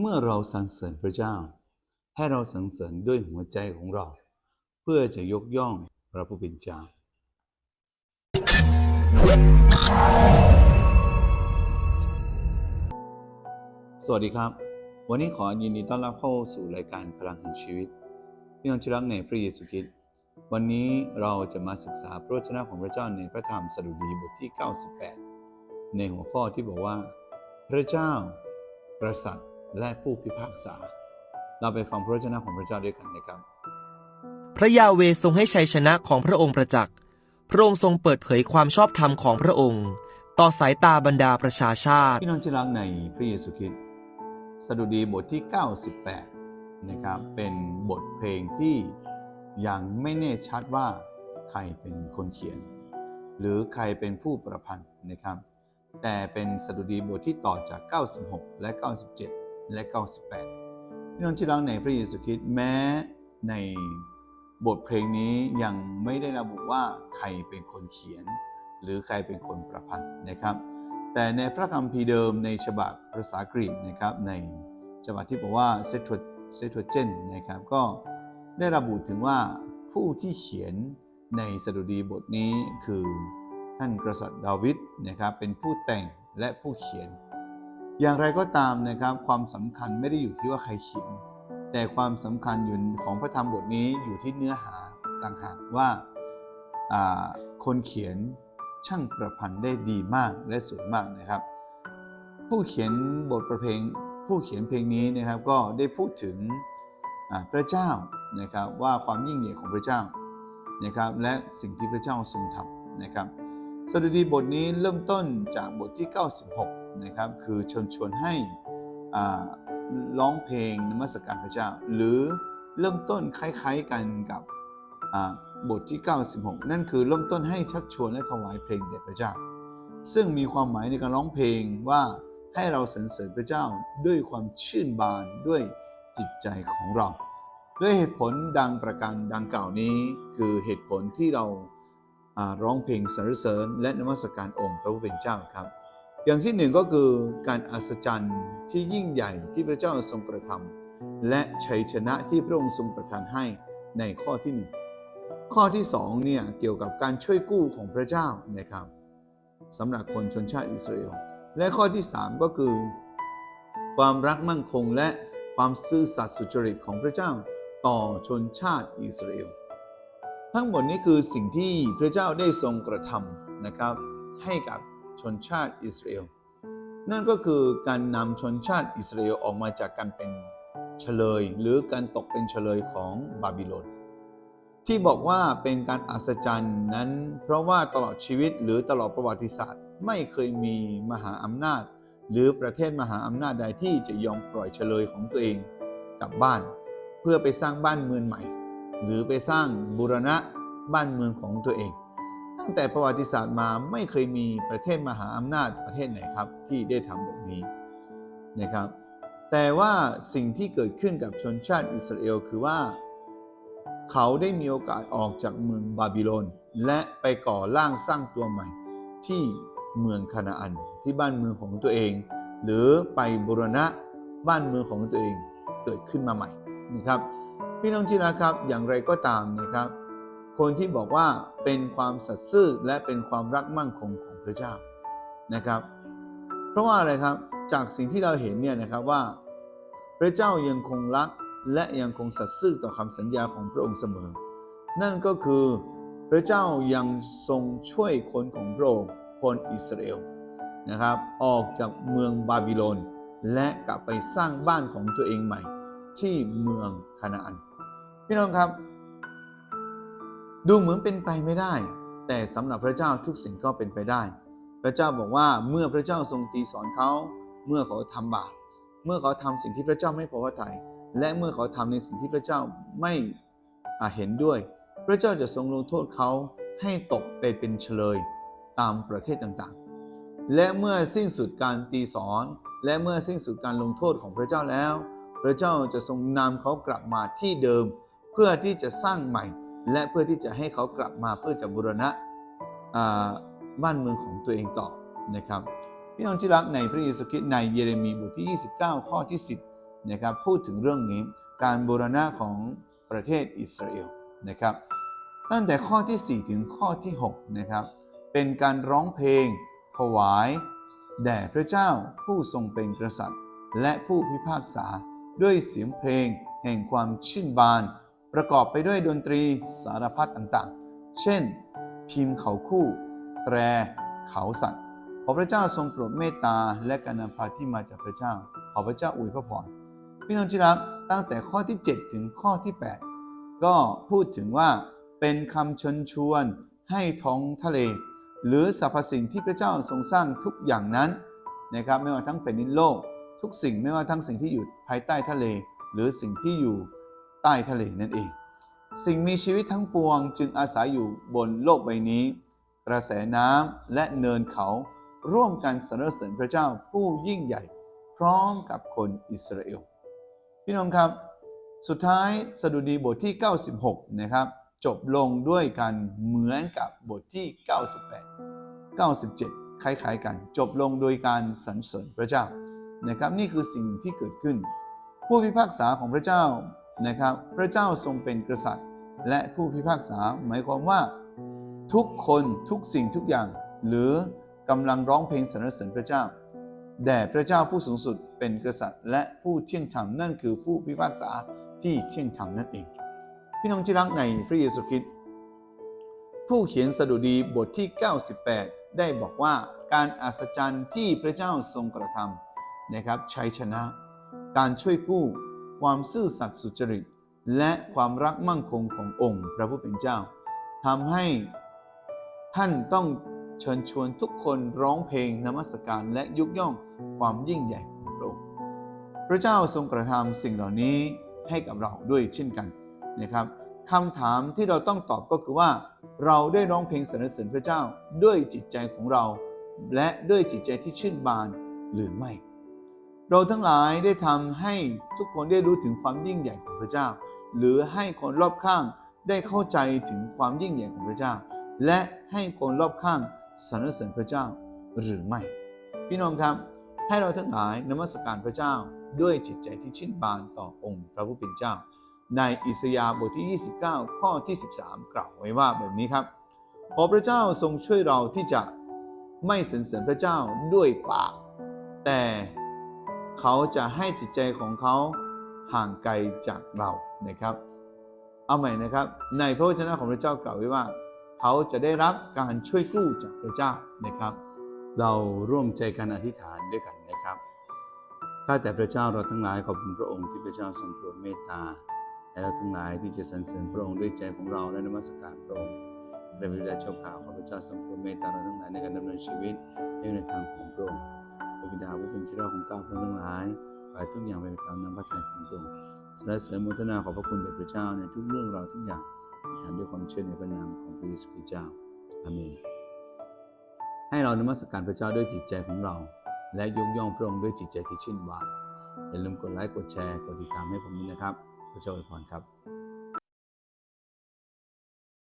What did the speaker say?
เมื่อเราสรรเสริญพระเจ้า ให้เราสรรเสริญด้วยหัวใจของเรา เพื่อจะยกย่องพระผู้เป็นเจ้า สวัสดีครับ วันนี้ขอยินดีต้อนรับเข้าสู่รายการพลังแห่งชีวิตพี่น้องที่รักในพระเยซูคริสต์วันนี้เราจะมาศึกษาพระวจนะของพระเจ้าในพระธรรมสดุดีบทที่ 98 ในหัวข้อที่บอกว่า พระเจ้ากษัตริย์ และผู้พิพากษา เราไปฟังพระวจนะของพระเจ้าด้วยกันนะครับ พระยาเวทรงให้ชัยชนะของพระองค์ประจักษ์ พระองค์ทรงเปิดเผยความชอบธรรมของพระองค์ ต่อสายตาบรรดาประชาชาติ พี่น้องที่รักในพระเยซูคริสต์ สดุดีบทที่ 98 นะครับ เป็นบทเพลงที่ยังไม่แน่ชัดว่าใครเป็นคนเขียน หรือใครเป็นผู้ประพันธ์นะครับ แต่เป็นสดุดีบทที่ต่อจาก 96 และ 97 และ 98 พี่น้องที่รักในพระเยซูคริสต์แม้ในบทเพลงนี้ยังไม่ได้ระบุว่าใครเป็นคนเขียน หรือใครเป็นคนประพันธ์นะครับ แต่ในพระคัมภีร์เดิมในฉบับภาษากรีกนะครับในฉบับที่บอกว่า Septuagint นะครับก็ได้ระบุถึงว่าผู้ที่เขียนในสดุดีบทนี้คือท่านกษัตริย์ดาวิดนะครับเป็นผู้แต่งและผู้เขียน อย่างไรก็ตามนะครับความสำคัญไม่ได้อยู่ที่ว่าใครเขียน แต่ความสำคัญอยู่ของพระธรรมบทนี้อยู่ที่เนื้อหาต่างหากว่าคนเขียนช่างประพันธ์ได้ดีมากและสวยมากนะครับ ผู้เขียนบทประเพลงผู้เขียนเพลงนี้นะครับก็ได้พูดถึงพระเจ้านะครับว่าความยิ่งใหญ่ของพระเจ้านะครับและสิ่งที่พระเจ้าทรงทำนะครับสดุดีบทนี้เริ่มต้นจากบทที่ 96 นะครับคือเชวนชวนให้ร้องเพลงนมัสการพระเจ้า หรือเริ่มต้นคล้ายๆกันกับบทที่ 96 นั่นคือเริ่มต้นให้ชักชวนและถวายเพลงแด่พระเจ้า ซึ่งมีความหมายในการร้องเพลงว่าให้เราสรรเสริญพระเจ้าด้วยความชื่นบานด้วยจิตใจของเรา ด้วยเหตุผลดังประการดังกล่าวนี้ คือเหตุผลที่เราร้องเพลงสรรเสริญและนมัสการองค์พระผู้เป็นเจ้าครับ อย่างที่หนึ่งก็คือการอัศจรรย์ที่ยิ่งใหญ่ที่พระเจ้าทรงกระทำและชัยชนะที่พระองค์ทรงประทานให้ในข้อที่หนึ่งข้อที่สองเนี่ยเกี่ยวกับการช่วยกู้ของพระเจ้านะครับสำหรับคนชนชาติอิสราเอลและข้อที่3ก็คือ ความรักมั่นคงและความซื่อสัตย์สุจริตของพระเจ้าต่อชนชาติอิสราเอลทั้งหมดนี้คือสิ่งที่พระเจ้าได้ทรงกระทำนะครับให้กับ ชนชาติอิสราเอล นั่นก็คือการนำชนชาติอิสราเอลออกมาจากการเป็นเฉลย หรือการตกเป็นเฉลยของบาบิโลนที่บอกว่าเป็นการอัศจรรย์นั้น เพราะว่าตลอดชีวิตหรือตลอดประวัติศาสตร์ ไม่เคยมีมหาอำนาจ หรือประเทศมหาอำนาจใดที่จะยอมปล่อยเฉลยของตัวเองกลับบ้าน เพื่อไปสร้างบ้านเมืองใหม่ หรือไปสร้างบูรณะบ้านเมืองของตัวเอง ตั้งแต่ประวัติศาสตร์มาไม่เคยมีประเทศมหาอำนาจประเทศไหนครับที่ได้ทำแบบนี้นะครับ แต่ว่าสิ่งที่เกิดขึ้นกับชนชาติอิสราเอลคือว่า เขาได้มีโอกาสออกจากเมืองบาบิโลนและไปก่อร่างสร้างตัวใหม่ ที่เมืองคานาอันที่บ้านเมืองของตัวเอง หรือไปบูรณะบ้านเมืองของตัวเองเกิดขึ้นมาใหม่นะครับ พี่น้องที่รักครับอย่างไรก็ตามนะครับ คนที่บอกว่าเป็นความสัตย์ซื่อและเป็นความรักมั่นคงของพระเจ้านะครับ เพราะว่าอะไรครับจากสิ่งที่เราเห็นเนี่ยนะครับว่า พระเจ้ายังคงรักและยังคงสัตย์ซื่อต่อคำสัญญาของพระองค์เสมอ นั่นก็คือพระเจ้ายังทรงช่วยคนของพระองค์คนอิสราเอลนะครับออกจากเมืองบาบิโลน และกลับไปสร้างบ้านของตัวเองใหม่ ที่เมืองคานาอัน พี่น้องครับ ดูเหมือนเป็นไปไม่ได้ แต่สำหรับพระเจ้าทุกสิ่งก็เป็นไปได้ พระเจ้าบอกว่าเมื่อพระเจ้าทรงตีสอนเขา เมื่อเขาทำบาปเมื่อเขาทำสิ่งที่พระเจ้าไม่พอพระทัยและเมื่อเขาทำในสิ่งที่พระเจ้าไม่เห็นด้วย พระเจ้าจะทรงลงโทษเขาให้ตกไปเป็นเฉลยตามประเทศต่างๆ และเมื่อสิ้นสุดการตีสอน และเมื่อสิ้นสุดการลงโทษของพระเจ้าแล้ว พระเจ้าจะทรงนำเขากลับมาที่เดิม เพื่อที่จะสร้างใหม่ และเพื่อที่จะให้เขากลับมาเพื่อจะบูรณะบ้านเมืองของตัวเองต่อนะครับพี่น้องที่รักในพระเยซูคริสต์ในเยเรมีบทที่ 29 ข้อที่ 10นะครับพูดถึงเรื่องนี้การบูรณะของประเทศอิสราเอลนะครับตั้งแต่ข้อที่ 4 ถึงข้อที่6นะครับเป็นการร้องเพลง ถวายแด่พระเจ้าผู้ทรงเป็นกษัตริย์ และผู้พิพากษาด้วยเสียงเพลงแห่งความชื่นบาน ประกอบไปด้วยดนตรีสารพัดต่างๆ เช่น พิมพ์เขาคู่ แตร เขาสัตว์ขอพระเจ้าทรงโปรดเมตตาและการนำพาที่มาจากพระเจ้า ขอพระเจ้าอวยพระพรพี่น้องที่รักตั้งแต่ข้อที่ 7 ถึงข้อที่ 8 ก็พูดถึงว่าเป็นคำเชิญชวนให้ท้องทะเล หรือสรรพสิ่งที่พระเจ้าทรงสร้างทุกอย่างนั้นนะครับไม่ว่าทั้งแผ่นดินโลก ทุกสิ่งไม่ว่าทั้งสิ่งที่อยู่ภายใต้ทะเล หรือสิ่งที่อยู่ ใต้ทะเลนั่นเอง สิ่งมีชีวิตทั้งปวงจึงอาศัยอยู่บนโลกใบนี้ กระแสน้ำและเนินเขาร่วมกันสรรเสริญพระเจ้าผู้ยิ่งใหญ่ พร้อมกับคนอิสราเอล พี่น้องครับ สุดท้ายสดุดีบทที่ 96 นะครับ จบลงด้วยกันเหมือนกับบทที่ 98 97 คล้ายๆกัน จบลงโดยการสรรเสริญพระเจ้านะครับนี่คือสิ่งที่เกิดขึ้น ผู้พิพากษาของพระเจ้า นะครับ พระเจ้าทรงเป็นกษัตริย์ และผู้พิพากษาหมายความว่า ทุกคนทุกสิ่งทุกอย่าง หรือกำลังร้องเพลงสรรเสริญพระเจ้าแด่พระเจ้าผู้สูงสุดเป็นกษัตริย์ และผู้เที่ยงธรรมนั่นคือผู้พิพากษาที่เที่ยงธรรมนั่นเอง พี่น้องที่รักในพระเยซูคริสต์ผู้เขียนสดุดีบทที่ 98 ได้บอกว่าการอัศจรรย์ที่พระเจ้าทรงกระทำนะครับชัยชนะ การช่วยกู้ ความซื่อสัตย์สุจริต และความรักมั่งคงขององค์พระผู้เป็นเจ้าทำให้ท่านต้องเชิญชวนทุกคนร้องเพลงนมัสการและยุกย่องความยิ่งใหญ่ของพระองค์พระเจ้าทรงกระทำสิ่งเหล่านี้ให้กับเราด้วยเช่นกันนะครับคำถามที่เราต้องตอบก็คือว่า เราได้ร้องเพลงสรรเสริญพระเจ้าด้วยจิตใจของเรา และด้วยจิตใจที่ชื่นบานหรือไม่ เราทั้งหลายได้ทำให้ทุกคนได้รู้ถึงความยิ่งใหญ่ของพระเจ้า หรือให้คนรอบข้างได้เข้าใจถึงความยิ่งใหญ่ของพระเจ้า และให้คนรอบข้างสรรเสริญพระเจ้าหรือไม่ พี่น้องครับ ให้เราทั้งหลายนมัสการพระเจ้าด้วยจิตใจที่ชื่นบานต่อองค์พระผู้เป็นเจ้า ในอิสยาห์บทที่ 29 ข้อที่ 13 กล่าวไว้ว่าแบบนี้ครับ ขอพระเจ้าทรงช่วยเราที่จะไม่สรรเสริญพระเจ้าด้วยปาก แต่ เขาจะให้จิตใจของเขาห่างไกลจากเรานะครับ เอาใหม่นะครับ ในพระวจนะของพระเจ้ากล่าวไว้ว่า เขาจะได้รับการช่วยกู้จากพระเจ้านะครับ เราร่วมใจกันอธิษฐานด้วยกันนะครับข้าแต่พระเจ้าเราทั้งหลายขอบคุณพระองค์ที่พระเจ้าทรงโปรดเมตตาและเราทั้งหลายที่จะสรรเสริญพระองค์ด้วยใจของเราและนมัสการพระองค์พระบิดาเจ้าข่าวขอพระเจ้าทรงโปรดเมตตาเราทั้งหลายในการดำเนินชีวิตในทางของพระองค์ ระบิดาผู้เป็นที่รักของก้าวคนทั้งหลายขอให้ทุกอย่างไปตามน้ำพระทัยของพระองค์สรรเสริญโมทนาขอบพระคุณแด่พระเจ้าในทุกเรื่องราวทุกอย่างที่ทำด้วยความเชื่อในพระนามของพระเยซูคริสต์เจ้าอาเมน ให้เรานมัสการพระเจ้าด้วยจิตใจของเรา และยกย่องพระองค์ด้วยจิตใจที่ชื่นบานอย่าลืมกดไลค์กดแชร์กดติดตามให้ผมด้วยนะครับพระเจ้าอวยพรครับ